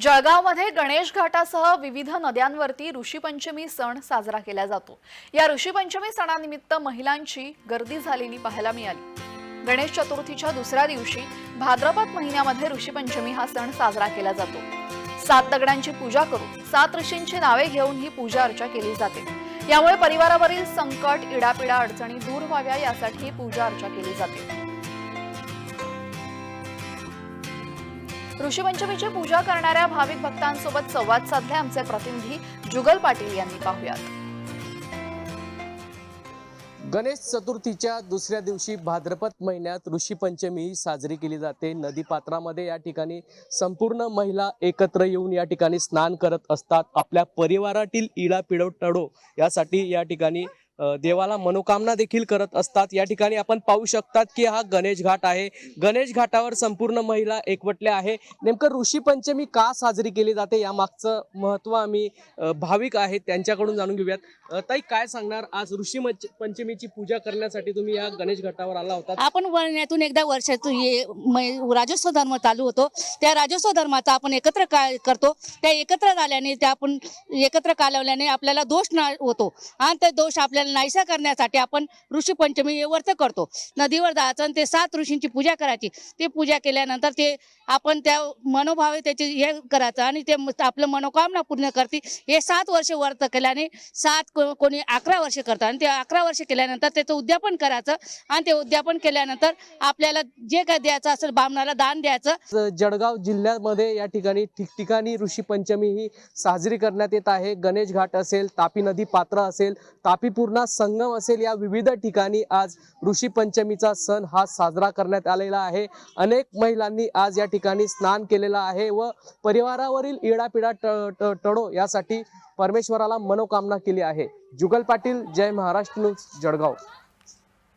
जळगावमध्ये गणेश घाटासह विविध नद्यांवरती ऋषीपंचमी सण साजरा केला जातो. या ऋषीपंचमी सणानिमित्त महिलांची गर्दी झालेली पाहायला मिळाली. गणेश चतुर्थीच्या दुसऱ्या दिवशी भाद्रपद महिन्यामध्ये ऋषीपंचमी हा सण साजरा केला जातो. सात दगडांची पूजा करून सात ऋषींची नावे घेऊन ही पूजा अर्चा केली जाते. यामुळे परिवारावरील संकट इडापिडा अडचणी दूर व्हाव्या यासाठी पूजा अर्चा केली जाते. ऋषीपंचमीची पूजा करणाऱ्या भाविक भक्तांसोबत संवाद साधले आमचे प्रतिनिधी जुगल पाटील यांनी. पाहुयात. गणेश चतुर्थीच्या दुसऱ्या दिवशी भाद्रपद महिन्यात ऋषीपंचमी साजरी केली जाते. नदीपात्रामध्ये या ठिकाणी संपूर्ण महिला एकत्र येऊन या ठिकाणी स्नान करत असतात. आपल्या परिवारातील इडा पिडो टडो यासाठी या ठिकाणी देवाला मनोकामना देखील करत असतात. या ठिकाणी आपण पाहू शकतात की हा गणेश घाट आहे. गणेश घाटावर संपूर्ण महिला एकवटल्या आहे. नेमकं ऋषी पंचमी का साजरी केली जाते या मागचं महत्त्व आम्ही भाविक आहेत त्यांच्याकडून जाणून घेऊयात. ताई काय सांगणार? आज ऋषी पंचमीची पूजा करण्यासाठी तुम्ही या गणेश घाटावर आला होता. आपण वर्ण्यातून एकदा वर्षातून राजस्व धर्म चालू होतो. त्या राजस्व धर्माचा आपण एकत्र काय करतो. त्या एकत्र झाल्याने त्या आपण एकत्र कालवल्याने आपल्याला दोष ना होतो. आणि ते दोष आपल्याला नाहीसा करण्यासाठी आपण ऋषी पंचमी हे व्रत करतो. नदीवर जायचं आणि ते सात ऋषींची पूजा करायची. ते पूजा केल्यानंतर ते आपण त्या मनोभावे त्याचे हे करायचं आणि ते आपलं मनोकामना पूर्ण करते. हे सात वर्ष व्रत केल्याने सात कोणी अकरा वर्ष करतात आणि ते अकरा वर्ष केल्यानंतर त्याचं उद्यापन करायचं आणि ते उद्यापन केल्यानंतर आपल्याला जे काय द्यायचं असेल ब्राह्मणाला दान द्यायचं. जळगाव जिल्ह्यामध्ये या ठिकाणी ठिकठिकाणी ऋषी पंचमी ही साजरी करण्यात येत आहे. गणेश घाट असेल तापी नदी पात्र असेल तापीपूर्ण पूर्णा संगम असेल या विविध ठिकाणी आज ऋषी पंचमीचा सण हा साजरा करण्यात आलेला आहे. अनेक महिलांनी आज या ठिकाणी स्नान केलेलं आहे व परिवारावरील इडापिडा ट- टडो यासाठी परमेश्वराला मनोकामना केली आहे. जुगल पाटील जय महाराष्ट्र न्यूज जळगाव.